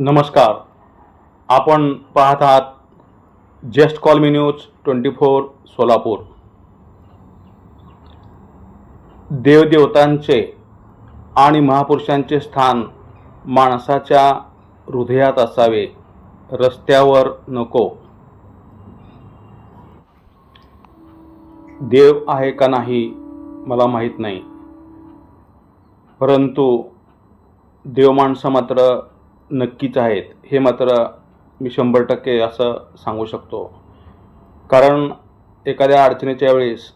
नमस्कार. आपण पाहत आहात just call me news twenty four Solapur. देवदेवतांचे आणि महापुरुषांचे स्थान माणसाच्या हृदयात असावे रस्त्यावर नको. देव आहे का नाही मला माहीत नाही. परंतु देव माणसं मात्र नक्कीच आहेत. हे मात्र मी शंभर टक्के असं सांगू शकतो. कारण एखाद्या अडचणीच्या वेळेस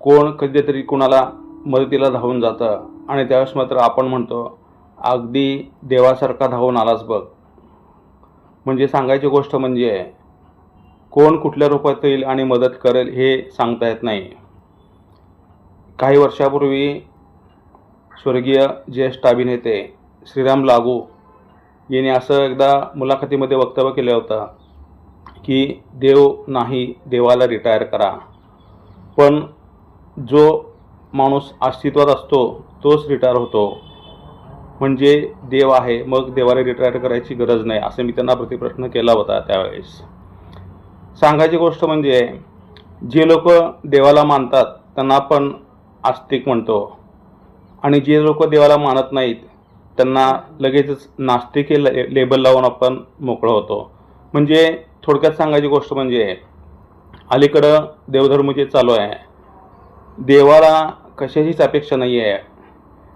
कोण कधीतरी कोणाला मदतीला धावून जातं आणि त्यावेळेस मात्र आपण म्हणतो अगदी देवासारखा धावून आलाच बघ. म्हणजे सांगायची गोष्ट म्हणजे कोण कुठल्या रूपात येईल आणि मदत करेल हे सांगता येत नाही. काही वर्षापूर्वी स्वर्गीय ज्येष्ठ अभिनेते श्रीराम लागू यांनी असं एकदा मुलाखतीमध्ये वक्तव्य केलं होतं की देव नाही देवाला रिटायर करा. पण जो माणूस अस्तित्वात असतो तोच रिटायर होतो. म्हणजे देव आहे मग देवाला रिटायर करायची गरज नाही असं मी त्यांना प्रतिप्रश्न केला होता त्यावेळेस. सांगायची गोष्ट म्हणजे जे लोक देवाला मानतात त्यांना आपण आस्तिक म्हणतो. आणि जे लोक देवाला मानत नाहीत त्यांना लगेचच नास्तिक हे ले लेबल लावून आपण मोकळं होतो. म्हणजे थोडक्यात सांगायची गोष्ट म्हणजे अलीकडं देवधर्म जे चालू आहे. देवाला कशाचीच अपेक्षा नाही आहे.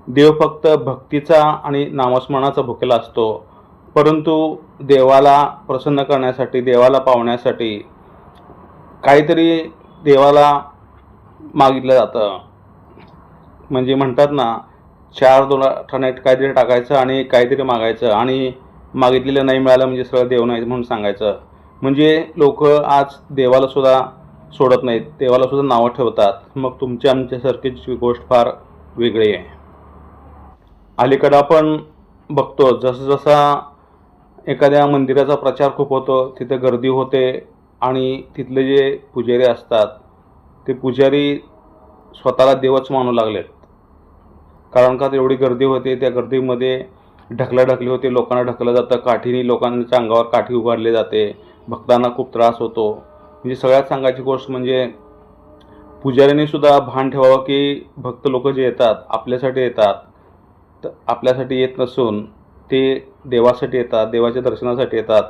देव फक्त भक्तीचा आणि नामस्मरणाचा भुकेला असतो. परंतु देवाला प्रसन्न करण्यासाठी देवाला पावण्यासाठी काहीतरी देवाला मागितलं जातं. म्हणजे म्हणतात ना चार दोन ठाण्यात काहीतरी टाकायचं आणि काहीतरी मागायचं आणि मागितलेलं नाही मिळालं म्हणजे सगळं देव नाही म्हणून सांगायचं. म्हणजे लोक आज देवाला सुद्धा सोडत नाहीत देवाला सुद्धा नावं ठेवतात. मग तुमच्या आमच्यासारखीची गोष्ट फार वेगळी आहे. अलीकडं आपण बघतो जसं जसा एखाद्या मंदिराचा प्रचार खूप होतो तिथे गर्दी होते आणि तिथले जे पुजारी असतात ते पुजारी स्वतःला देवच मानू लागलेत. कारण का एवढी गर्दी होते त्या गर्दीमध्ये ढकलाढकली होते लोकांना ढकलं जातं काठीने लोकांच्या अंगावर काठी उभारली जाते भक्तांना खूप त्रास होतो. म्हणजे सगळ्यात सांगायची गोष्ट म्हणजे पुजाऱ्यांनी सुद्धा भान ठेवावं की भक्त लोक जे येतात आपल्यासाठी येतात तर आपल्यासाठी येत नसून ते देवासाठी येतात देवाच्या दर्शनासाठी येतात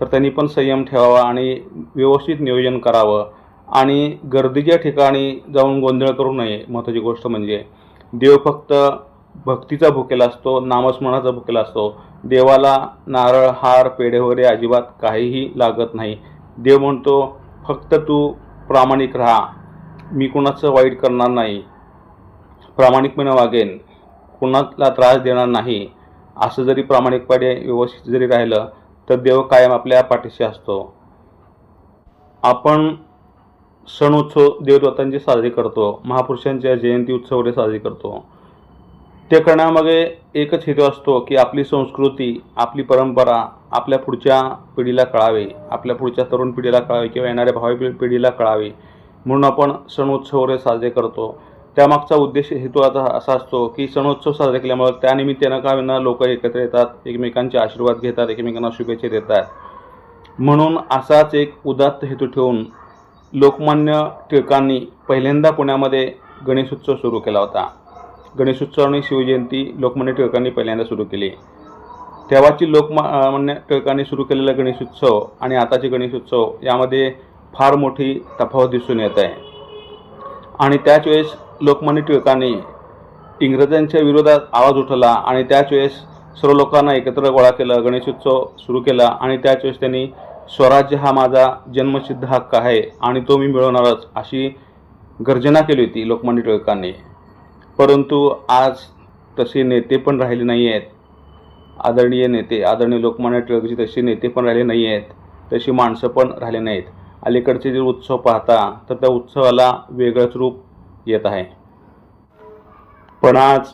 तर त्यांनी पण संयम ठेवावा आणि व्यवस्थित नियोजन करावं. आणि गर्दीच्या ठिकाणी जाऊन गोंधळ करू नये महत्त्वाची गोष्ट म्हणजे देव फक्त भक्तीचा भुकेला असतो नामस्मरणाचा भुकेला असतो. देवाला नारळ हार पेढे वगैरे अजिबात काहीही लागत नाही. देव म्हणतो फक्त तू प्रामाणिक राहा. मी कुणाचं वाईट करणार नाही. प्रामाणिकपणे वागेन. कुणाला त्रास देणार नाही. असं जरी प्रामाणिकपणे व्यवस्थित जरी राहिलं तर देव कायम आपल्या पाठीशी असतो. आपण सण उत्सव देवदत्तांचे साजरे करतो महापुरुषांच्या जयंती उत्सव वगैरे साजरे करतो. ते करण्यामागे एकच हेतू असतो की आपली संस्कृती आपली परंपरा आपल्या पुढच्या पिढीला कळावे आपल्या पुढच्या तरुण पिढीला कळावे किंवा येणाऱ्या भावी पिढीला कळावे. म्हणून आपण सण उत्सव वगैरे साजरे करतो. त्यामागचा उद्देश हेतू आता असा असतो की सणोत्सव साजरे केल्यामुळे त्यानिमित्तानं का विना लोक एकत्र येतात एकमेकांचे आशीर्वाद घेतात एकमेकांना शुभेच्छा देतात. म्हणून असाच एक उदात्त हेतू ठेवून लोकमान्य टिळकांनी पहिल्यांदा पुण्यामध्ये गणेशोत्सव सुरू केला होता. गणेशोत्सव आणि शिवजयंती लोकमान्य टिळकांनी पहिल्यांदा सुरू केली. तेव्हाची लोकमान्य टिळकांनी सुरू केलेला गणेशोत्सव आणि आताचे गणेशोत्सव यामध्ये फार मोठी तफावत दिसून येत आहे. आणि त्याच वेळेस लोकमान्य टिळकांनी इंग्रजांच्या विरोधात आवाज उठवला आणि त्याच वेळेस सर्व लोकांना एकत्र गोळा केलं गणेशोत्सव सुरू केला आणि त्याच वेळेस त्यांनी स्वराज्य हा माझा जन्मसिद्ध हक्क आहे आणि तो मी मिळवणारच अशी गर्जना केली होती लोकमान्य टिळकांनी. परंतु आज तसे नेते पण राहिले नाही आहेत आदरणीय नेते आदरणीय लोकमान्य टिळकजी तसे नेते पण राहिले नाही आहेत तशी माणसं पण राहिले नाहीत. अलीकडचे जे उत्सव पाहता तर त्या उत्सवाला वेगळंच रूप येत आहे. पण आज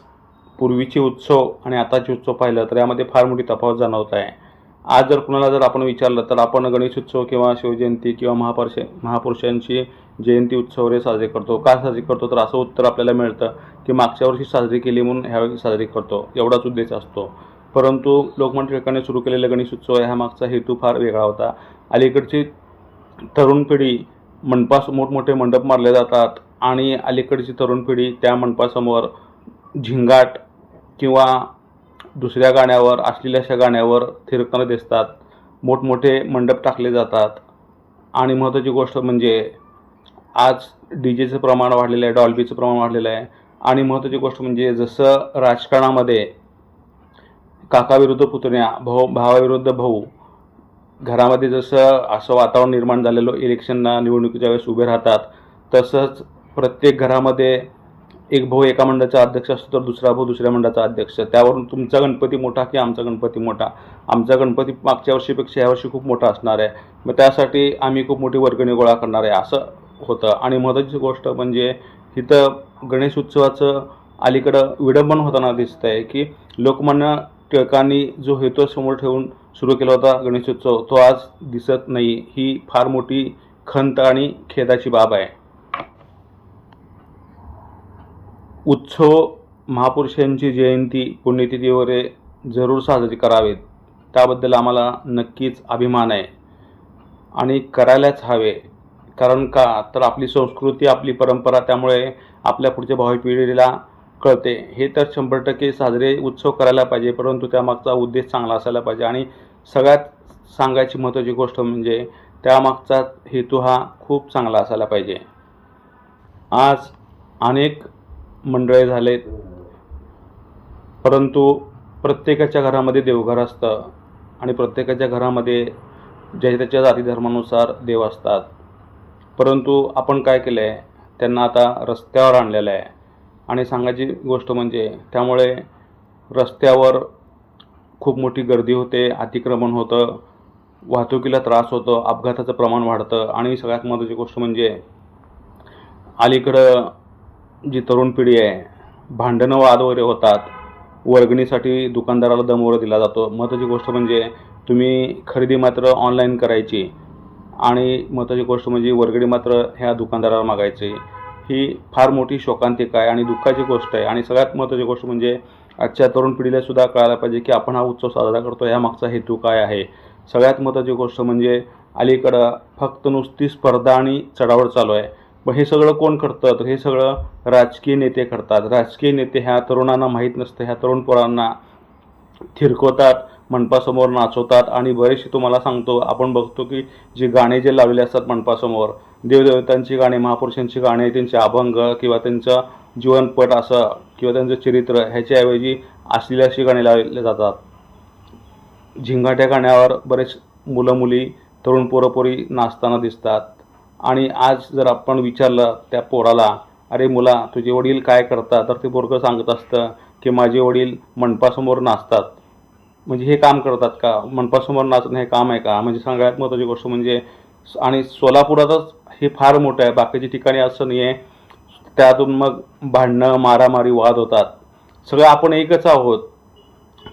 पूर्वीचे उत्सव आणि आताचे उत्सव पाहिलं तर यामध्ये फार मोठी तफावत जाणवत आहे. आज जर कुणाला जर आपण विचारलं तर आपण गणेशोत्सव किंवा शिवजयंती किंवा महापुरुष महापुरुषांची जयंती उत्सव वगैरे साजरे करतो. का साजरी करतो? तर असं उत्तर आपल्याला मिळतं की मागच्या वर्षी साजरी केली म्हणून ह्यावेळी साजरी करतो. एवढाच उद्देश असतो. परंतु लोकमान्य टिळकांनी सुरू केलेला गणेश उत्सव ह्या मागचा हेतू फार वेगळा होता. अलीकडची तरुण पिढी मंडपास मोठमोठे मंडप मारले जातात आणि अलीकडची तरुण पिढी त्या मंडपासमोर झिंगाट किंवा दुसऱ्या गाण्यावर असलेल्या अशा गाण्यावर थिरकताना दिसतात. मोठमोठे मंडप टाकले जातात. आणि महत्त्वाची गोष्ट म्हणजे आज डी जेचं प्रमाण वाढलेलं आहे डॉल्बीचं प्रमाण वाढलेलं आहे. आणि महत्त्वाची गोष्ट म्हणजे जसं राजकारणामध्ये काकाविरुद्ध पुतण्या भाऊ भावाविरुद्ध भाऊ घरामध्ये जसं असं वातावरण निर्माण झालेलं इलेक्शनला निवडणुकीच्या वेळेस उभे राहतात तसंच प्रत्येक घरामध्ये एक भाऊ एका मंडळाचा अध्यक्ष असतो तर दुसरा भाऊ दुसऱ्या मंडळाचा अध्यक्ष. त्यावरून तुमचा गणपती मोठा की आमचा गणपती मोठा? आमचा गणपती मागच्या वर्षीपेक्षा यावर्षी खूप मोठा असणार आहे. मग त्यासाठी आम्ही खूप मोठी वर्गणी गोळा करणार आहे असं होतं. आणि महत्त्वाची गोष्ट म्हणजे इथं गणेश उत्सवाचं अलीकडं विडंबन होताना दिसतं आहे की लोकमान्य टिळकांनी जो हेतू समोर ठेवून सुरू केला होता गणेशोत्सव तो आज दिसत नाही. ही फार मोठी खंत आणि खेदाची बाब आहे. उत्सव महापुरुषांची जयंती पुण्यतिथी वगैरे जरूर साजरी करावेत. त्याबद्दल आम्हाला नक्कीच अभिमान आहे. आणि करायलाच हवे. कारण का? तर आपली संस्कृती आपली परंपरा त्यामुळे आपल्या पुढच्या भावी पिढीला कळते. हे तर शंभर टक्के साजरे उत्सव करायला पाहिजे. परंतु त्यामागचा उद्देश चांगला असायला पाहिजे. आणि सगळ्यात सांगायची महत्त्वाची गोष्ट म्हणजे त्यामागचा हेतू हा खूप चांगला असायला पाहिजे. आज अनेक मंडळे झालेत. परंतु प्रत्येकाच्या घरामध्ये देवघर असतं आणि प्रत्येकाच्या घरामध्ये ज्या त्याच्या जाती धर्मानुसार देव असतात. परंतु आपण काय केलं आहे त्यांना आता रस्त्यावर आणलेलं आहे. आणि सांगायची गोष्ट म्हणजे त्यामुळे रस्त्यावर खूप मोठी गर्दी होते अतिक्रमण होतं वाहतुकीला त्रास होतो अपघाताचं प्रमाण वाढतं. आणि सगळ्यात महत्त्वाची गोष्ट म्हणजे अलीकडं जी तरुण पिढी आहे भांडणं वाद वगैरे होतात वर्गणीसाठी दुकानदाराला दमवर दिला जातो. महत्त्वाची गोष्ट म्हणजे तुम्ही खरेदी मात्र ऑनलाईन करायची आणि महत्त्वाची गोष्ट म्हणजे वर्गणी मात्र ह्या दुकानदाराला मागायची. ही फार मोठी शोकांतिका आहे आणि दुःखाची गोष्ट आहे. आणि सगळ्यात महत्त्वाची गोष्ट म्हणजे आजच्या तरुण पिढीला सुद्धा कळायला पाहिजे की आपण हा उत्सव साजरा करतो ह्यामागचा मागचा हेतू काय आहे? सगळ्यात महत्त्वाची गोष्ट म्हणजे अलीकडं फक्त नुसती स्पर्धा आणि चढावड चालू आहे. मग हे सगळं कोण करतं? तर हे सगळं राजकीय नेते करतात. राजकीय नेते ह्या तरुणांना माहीत नसतं. ह्या तरुण पोरांना थिरकवतात मंडपासमोर नाचवतात आणि बरेचसे तुम्हाला सांगतो आपण बघतो की जे गाणे जे लावलेले असतात मंडपासमोर देवदेवतांची गाणी महापुरुषांची गाणी त्यांचे अभंग किंवा त्यांचं जीवनपट असं किंवा त्यांचं चरित्र ह्याच्याऐवजी असलेली अशी गाणी लावले जातात. झिंगाट्या गाण्यावर बरेच मुलं मुली तरुण पोरं पोरी नाचताना दिसतात. आणि आज जर आपण विचारलं त्या पोराला अरे मुला तुझे वडील काय करतात? तर ते पोरगं सांगत असतं की माझे वडील मनपासमोर नाचतात. म्हणजे हे काम करतात का? मनपासमोर नाचणं हे काम आहे का? म्हणजे सगळ्यात महत्त्वाची गोष्ट म्हणजे आणि सोलापुरातच हे फार मोठं आहे. बाकीच्या ठिकाणी असं नाही आहे त्यातून मग भांडणं मारामारी वाद होतात. सगळं आपण एकच आहोत.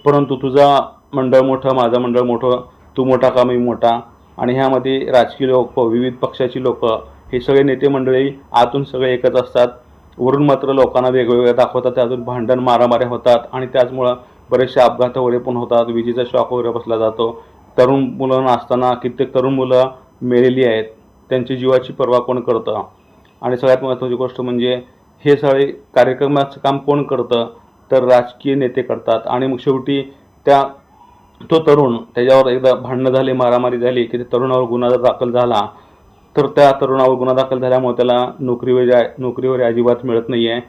परंतु तुझा मंडळ मोठं माझं मंडळ मोठं तू मोठा का मी मोठा? आणि ह्यामध्ये राजकीय लोक विविध पक्षाची लोक हे सगळे नेते मंडळी आतून सगळे एकच असतात. वरून मात्र लोकांना वेगवेगळ्या दाखवतात त्यातून भांडण मारामाऱ्या होतात आणि त्याचमुळं बरेचसे अपघात वगैरे पण होतात. विजेचा शॉक वगैरे बसला जातो. तरुण मुलं असताना कित्येक तरुण मुलं मेलेली आहेत. त्यांची जीवाची पर्वा कोण करतं? आणि सगळ्यात महत्त्वाची गोष्ट म्हणजे हे सगळे कार्यक्रमाचं काम कोण करतं? तर राजकीय नेते करतात. आणि मग शेवटी त्या तो तरुण त्याच्यावर एकदा भांडणं झाले मारामारी झाली की त्या तरुणावर गुन्हा दाखल झाला तर त्या तरुणावर गुन्हा दाखल झाल्यामुळे त्याला नोकरीवर नोकरीवर अजिबात मिळत नाही आहे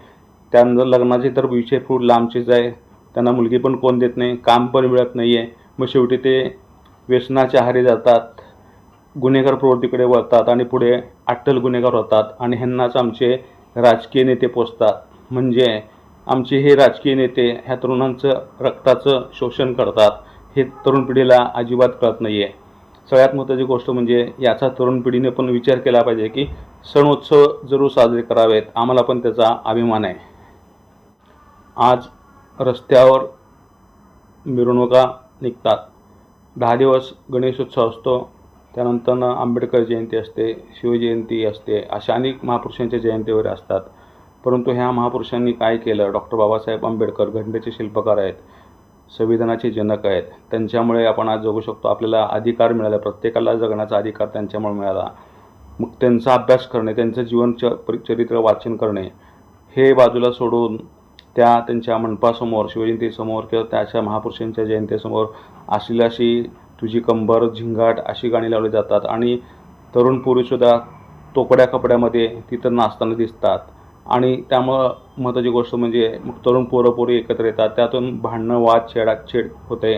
त्यानंतर लग्नाचे तर विषय खूप लांबचेच आहे. त्यांना मुलगी पण कोण देत नाही काम पण मिळत नाही आहे मग शेवटी ते व्यसनाच्या आहारी जातात गुन्हेगार प्रवृत्तीकडे वळतात आणि पुढे अट्टल गुन्हेगार होतात आणि ह्यांनाच आमचे राजकीय नेते पोचतात म्हणजे आमचे हे राजकीय नेते ह्या तरुणांचं रक्ताचं शोषण करतात. हे तरुण पिढीला अजिबात कळत नाही आहे सगळ्यात महत्त्वाची गोष्ट म्हणजे याचा तरुण पिढीने पण विचार केला पाहिजे की सण उत्सव जरूर साजरे करावेत आम्हाला पण त्याचा अभिमान आहे. आज रस्त्यावर मिरवणुका निघतात. दहा दिवस गणेशोत्सव असतो त्यानंतर आंबेडकर जयंती असते शिवजयंती असते अशा अनेक महापुरुषांच्या जयंती वगैरे असतात. परंतु ह्या महापुरुषांनी काय केलं? डॉक्टर बाबासाहेब आंबेडकर घटनेचे शिल्पकार आहेत. संविधानाचे जनक आहेत. त्यांच्यामुळे आपण आज जगू शकतो. आपल्याला अधिकार मिळाला. प्रत्येकाला जगण्याचा अधिकार त्यांच्यामुळे मिळाला. मग त्यांचा अभ्यास करणे त्यांचं जीवन च परि- चरित्र वाचन करणे हे बाजूला सोडून त्या त्यांच्या मंडपासमोर शिवजयंतीसमोर किंवा त्याच्या महापुरुषांच्या जयंतीसमोर असलेली अशी तुझी कंबर झिंगाट अशी गाणी लावली जातात. आणि तरुण पुरुषसुद्धा तोकड्या कपड्यामध्ये तिथं नाचताना दिसतात. आणि त्यामुळं महत्त्वाची गोष्ट म्हणजे मग तरुण पोरं पोरी एकत्र येतात त्यातून भांडणं वाद छेडाछेड होते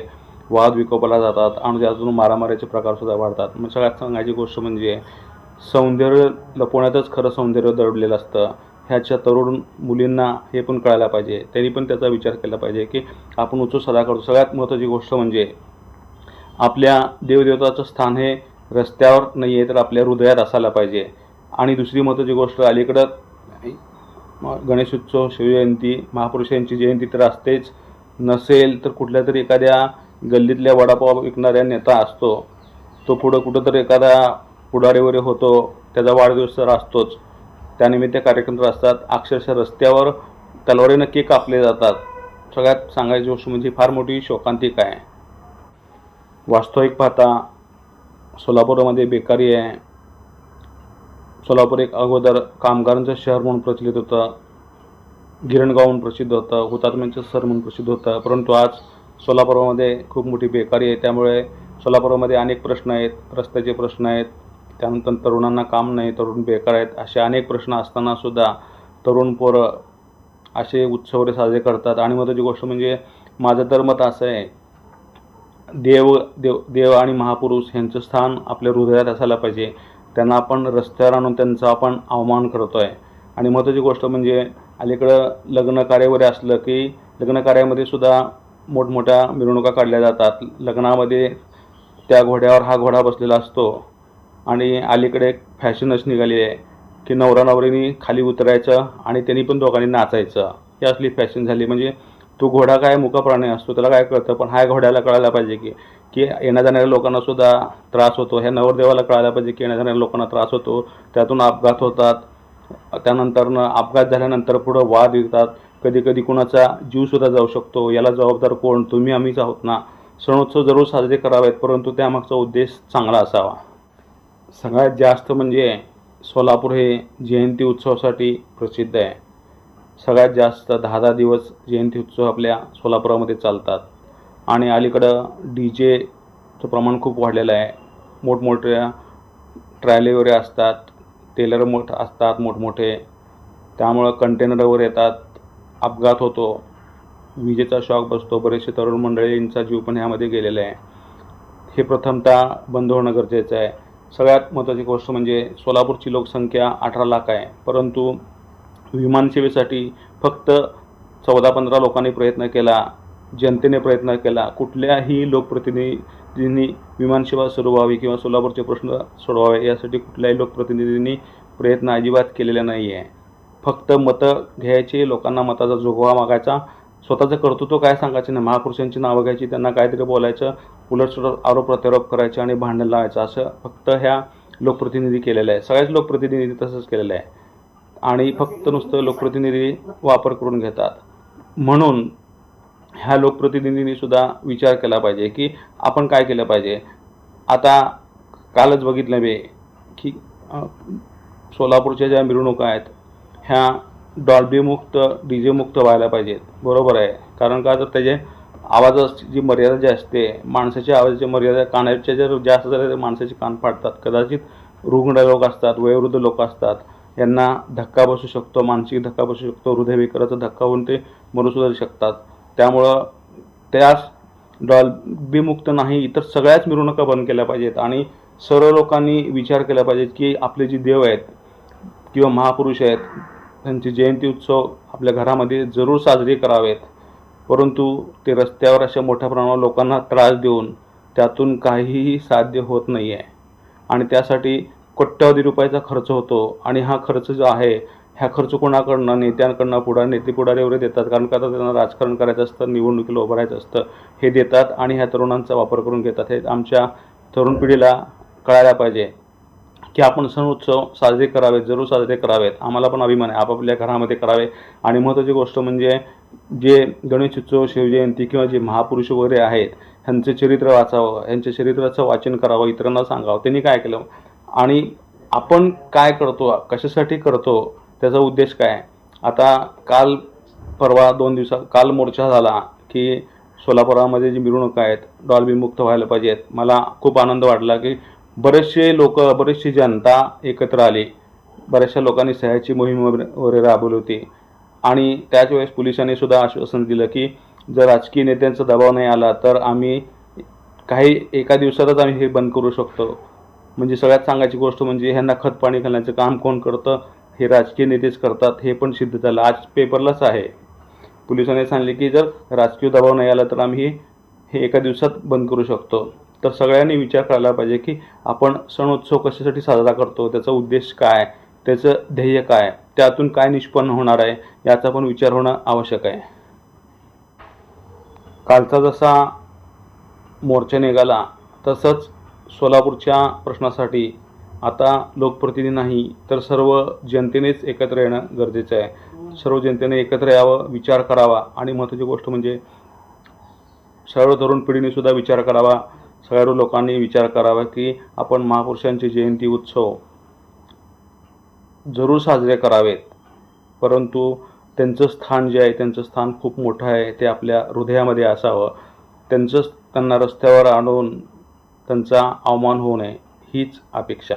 वाद विकोपाला जातात आणि त्यातून मारामारीचे प्रकारसुद्धा वाढतात. मग सगळ्यात सांगायची गोष्ट म्हणजे सौंदर्य लपवण्यातच खरं सौंदर्य दडलेलं असतं. ह्याच्या तरुण मुलींना हे पण कळायला पाहिजे. त्यांनी पण त्याचा विचार केला पाहिजे की आपण उत्सव सदा करतो. सगळ्यात महत्त्वाची गोष्ट म्हणजे आपल्या देवदेवताचं स्थान हे रस्त्यावर नाही आहे तर आपल्या हृदयात असायला पाहिजे. आणि दुसरी महत्त्वाची गोष्ट अलीकडं गणेशोत्सव शिवजयंती महापुरुषांची जयंती तर असतेच. नसेल तर कुठल्या तरी एखाद्या गल्लीतल्या वडापाव विकणाऱ्या नेता असतो. तो पुढं कुठं तर एखादा पुढारी वगैरे होतो. त्याचा वाढदिवस तर असतोच. त्यानिमित्त कार्यक्रम तर असतात. अक्षरशः रस्त्यावर तलवारीनं केक कापले जातात. सगळ्यात सांगायची गोष्ट म्हणजे फार मोठी शोकांतिक आहे. वास्तविक पाहता सोलापूरमध्ये बेकारी आहे. सोलापूर एक अगोदर कामगारांचं शहर म्हणून प्रचलित होतं. गिरणगाव म्हणून प्रसिद्ध होतं. हुतात्म्यांचं सर म्हणून प्रसिद्ध होतं. परंतु आज सोलापूरमध्ये खूप मोठी बेकारी आहे. त्यामुळे सोलापूरमध्ये अनेक प्रश्न आहेत. रस्त्याचे प्रश्न आहेत. त्यानंतर तरुणांना काम नाही तरुण बेकार आहेत असे अनेक प्रश्न असतानासुद्धा तरुण पोरं असे उत्सव साजरे करतात. आणि महत्त्वाची गोष्ट म्हणजे माझं तर मत असं आहे देव देव देव आणि महापुरुष यांचं स्थान आपल्या हृदयात असायला पाहिजे. त्यांना आपण रस्त्यावर आणून त्यांचा आपण अवमान करतो आहे आणि महत्त्वाची गोष्ट म्हणजे अलीकडं लग्न कार्य वगैरे असलं की लग्न कार्यामध्ये सुद्धा मोठमोठ्या मिरवणुका काढल्या जातात. लग्नामध्ये त्या घोड्यावर हा घोडा बसलेला असतो. आणि अलीकडे एक फॅशनच निघाली आहे की नवरा नवरीने खाली उतरायचं आणि त्यांनी पण दोघांनी नाचायचं. ही असली फॅशन झाली. म्हणजे तो घोडा काय मुका प्राणी असतो त्याला काय कळतं? पण ह्या घोड्याला कळायला पाहिजे की की येण्या जाणाऱ्या लोकांना सुद्धा त्रास होतो. ह्या नवरदेवाला कळायला पाहिजे की येण्या जाणाऱ्या लोकांना त्रास होतो. त्यातून अपघात होतात. त्यानंतरनं अपघात झाल्यानंतर पुढं वाद येतात. कधी कधी कुणाचा जीवसुद्धा जाऊ शकतो. याला जबाबदार कोण? तुम्ही आम्हीच आहोत ना? सणोत्सव जरूर साजरे करावेत परंतु त्यामागचा उद्देश चांगला असावा. सगळ्यात जास्त म्हणजे सोलापूर हे जयंती उत्सवासाठी प्रसिद्ध आहे. सगळ्यात जास्त दहा दहा दिवस जयंती उत्सव आपल्या सोलापुरामध्ये चालतात. आणि अलीकडं डी जेचं प्रमाण खूप वाढलेलं आहे. मोठमोठ्या ट्रॅले वगैरे असतात टेलर मोठ असतात मोठमोठे. त्यामुळं कंटेनरवर येतात अपघात होतो. विजेचा शॉक बसतो बरेचसे तरुण मंडळींचा जीव पण ह्यामध्ये गेलेला आहे. हे प्रथमतः बंद होणं गरजेचं आहे. सगळ्यात महत्त्वाची गोष्ट म्हणजे सोलापूरची लोकसंख्या अठरा लाख आहे. परंतु विमानसेवेसाठी फक्त चौदा पंधरा लोकांनी प्रयत्न केला. जनतेने प्रयत्न केला. कुठल्याही लोकप्रतिनिधींनी विमानसेवा सुरू व्हावी किंवा सोलापूरचे प्रश्न सोडवावे यासाठी कुठल्याही लोकप्रतिनिधींनी प्रयत्न अजिबात केलेला नाही आहे फक्त मतं घ्यायची लोकांना मताचा जोगवा मागायचा. स्वतःचं कर्तृत्व काय सांगायचं नाही? महापुरुषांची नावं घ्यायची त्यांना काहीतरी बोलायचं उलटसुलट आरोप प्रत्यारोप करायचे आणि भांडण लावायचं. असं फक्त ह्या लोकप्रतिनिधी केलेलं आहे. सगळ्याच लोकप्रतिनिधी तसंच केलेलं आहे. आणि फक्त नुसतं लोकप्रतिनिधी वापर करून घेतात. म्हणून ह्या लोकप्रतिनिधींनी सुद्धा विचार केला पाहिजे की आपण काय केलं पाहिजे? आता कालच बघितलं मी की सोलापूरच्या ज्या मिरवणुका आहेत ह्या डॉल्बीमुक्त डी जेमुक्त व्हायला पाहिजेत. बरोबर आहे. कारण का? तर त्याचे आवाजाची जी मर्यादा जी असते माणसाच्या आवाजाची मर्यादा कानाच्या जर जास्त झाल्या तर माणसाचे कान फाटतात कदाचित रुग्ण लोक असतात वयोवृद्ध लोक असतात. यांना धक्का बसू शकतो मानसिक धक्का बसू शकतो हृदयविकाराचा धक्का होऊन ते मरूसुद्धा शकतात. त्यामुळं त्यास डॉल्बीमुक्त नाही इतर सगळ्याच मिरवणुका बंद केल्या पाहिजेत. आणि सर्व लोकांनी विचार केला पाहिजे की आपले जे देव आहेत किंवा महापुरुष आहेत त्यांची जयंती उत्सव आपल्या घरामध्ये जरूर साजरे करावेत. परंतु ते रस्त्यावर अशा मोठ्या प्रमाणावर लोकांना त्रास देऊन त्यातून काहीही साध्य होत नाही आहे आणि त्यासाठी कोट्यावधी रुपयाचा खर्च होतो. आणि हा खर्च जो आहे ह्या खर्च कोणाकडनं नेत्यांकडनं पुढा नेते पुढारी वगैरे देतात? कारण का तर त्यांना राजकारण करायचं असतं निवडणुकीला उभं राहायचं असतं हे देतात आणि ह्या तरुणांचा वापर करून घेतात. हे आमच्या तरुण पिढीला कळायला पाहिजे की आपण सण उत्सव साजरे करावेत जरूर साजरे करावेत. आम्हाला पण अभिमान आहे. आपापल्या घरामध्ये करावे. आणि महत्त्वाची गोष्ट म्हणजे जे गणेश उत्सव शिवजयंती किंवा जे महापुरुष वगैरे आहेत ह्यांचं चरित्र वाचावं ह्यांच्या चरित्राचं वाचन करावं इतरांना सांगावं त्यांनी काय केलं? आणि आपण काय करतो? कशासाठी करतो? त्याचा उद्देश काय आता काल परवा दोन दिवसा काल मोर्चा झाला की सोलापुरामध्ये जी मिरवणूक आहेत डॉल्बीमुक्त व्हायला पाहिजेत मला खूप आनंद वाटला की बरेचसे लोक बरेचशी जनता एकत्र आली. बऱ्याचशा लोकांनी सह्याची मोहीम वगैरे वगैरे राबवली होती. आणि त्याच वेळेस पोलिसांनी सुद्धा आश्वासन दिलं की जर राजकीय नेत्यांचा दबाव नाही आला तर आम्ही काही एका दिवसातच आम्ही हे बंद करू शकतो. म्हणजे सगळ्यात सांगायची गोष्ट म्हणजे ह्यांना खत पाणी घालण्याचं काम कोण करतं? हे राजकीय नेतेच करतात हे पण सिद्ध झालं. आज पेपरलाच आहे. पोलिसांनी सांगले की जर राजकीय दबाव नाही आला तर आम्ही हे एका दिवसात बंद करू शकतो. तर सगळ्यांनी विचार करायला पाहिजे की आपण सण उत्सव कशासाठी साजरा करतो त्याचा उद्देश काय त्याचं ध्येय काय त्यातून काय निष्पन्न होणार आहे याचा पण विचार होणं आवश्यक आहे. कालचा जसा मोर्चा निघाला तसंच सोलापूरच्या प्रश्नासाठी आता लोकप्रतिनिधी नाही तर सर्व जनतेनेच एकत्र येणं गरजेचं आहे. सर्व जनतेने एकत्र यावं विचार करावा आणि महत्त्वाची गोष्ट म्हणजे सर्व तरुण पिढीनेसुद्धा विचार करावा. सर्व लोकांनी विचार करावा की आपण महापुरुषांची जयंती उत्सव जरूर साजरे करावेत. परंतु त्यांचं स्थान जे आहे त्यांचं स्थान खूप मोठं आहे ते आपल्या हृदयामध्ये असावं. त्यांचं त्यांना रस्त्यावर आणून त्यांचा अवमान होऊ नये. हीच अपेक्षा.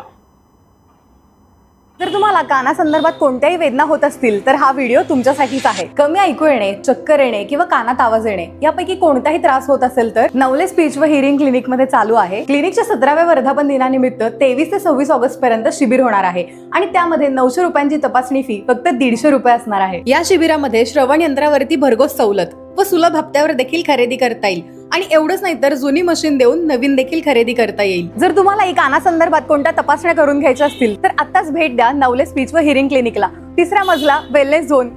जर तुम्हाला कानासंदर्भात कोणत्याही वेदना होत असतील तर हा व्हिडिओ तुमच्यासाठीच आहे. कमी ऐकू येणे चक्कर येणे किंवा कानात आवाज येणे यापैकी कोणताही त्रास होत असेल तर नवले स्पीच व हिअरिंग क्लिनिकमध्ये चालू आहे. क्लिनिकच्या सतराव्या वर्धापन दिनानिमित्त तेवीस ते सव्वीस ऑगस्ट पर्यंत शिबिर होणार आहे आणि त्यामध्ये नऊशे रुपयांची तपासणी फी फक्त दीडशे रुपये असणार आहे. या शिबिरामध्ये श्रवण यंत्रावरती भरघोस सवलत व सुलभ हप्त्यावर देखील खरेदी करता येईल. आणि एवढंच नाही तर जुनी मशीन देऊन नवीन देखील खरेदी करता येईल. जर तुम्हाला एक कानासंदर्भात कोणत्या तपासण्या करून घ्यायच्या असतील तर आत्ताच भेट द्या नवले स्पीच व हिअरिंग क्लिनिकला तिसरा मजला वेलनेस झोन